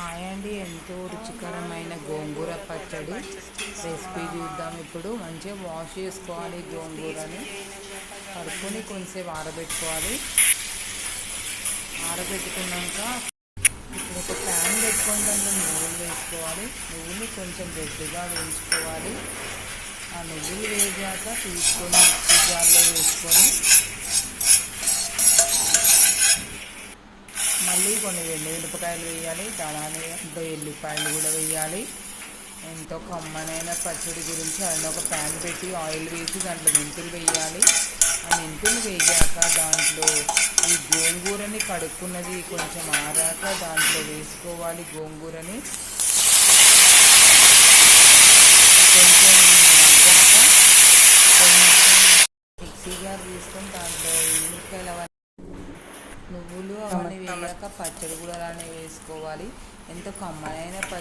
Hi అండి ఎంతో రుచికరమైన గోంగూర పచ్చడి. రెసిపీ చూద్దాం ఇప్పుడు. మంచిగా వాష్ చేసుకోవాలి గోంగూరని. కడుక్కొని కొంచెంసేపు ఆరబెట్టుకోవాలి. ఆరబెట్టుకున్నాక ఇప్పుడు ఒక ప్యాన్ పెట్టుకొని దాంట్లో నువ్వులు వేసుకోవాలి. నువ్వులు కొంచెం రెడ్డిగా వేయించుకోవాలి. ఆ నువ్వులు వేసాక తీసుకొని మిక్సీ జార్లో వేసుకొని మళ్ళీ కొన్ని మిరపకాయలు వేయాలి. అలానే ఎల్లిపాయలు కూడా వేయాలి. ఎంతో కమ్మనైన పచ్చడి గురించి అందులో ఒక ప్యాన్ పెట్టి ఆయిల్ వేసి దాంట్లో మెంతులు వేయాలి. ఆ మెంతులు వేయాక దాంట్లో ఈ గోంగూరని కడుక్కున్నది కొంచెం ఆరాక దాంట్లో వేసుకోవాలి గోంగూరని. కొంచెం మగ్గాక కొంచెం మిక్సీ జార్ తీసుకొని దాంట్లో ఎల్లిపాయలు నువ్వులు అవన్నీ వేయాక పచ్చడి కూడా అలానే వేసుకోవాలి. ఎంతో కమ్మనైన పచ్చడి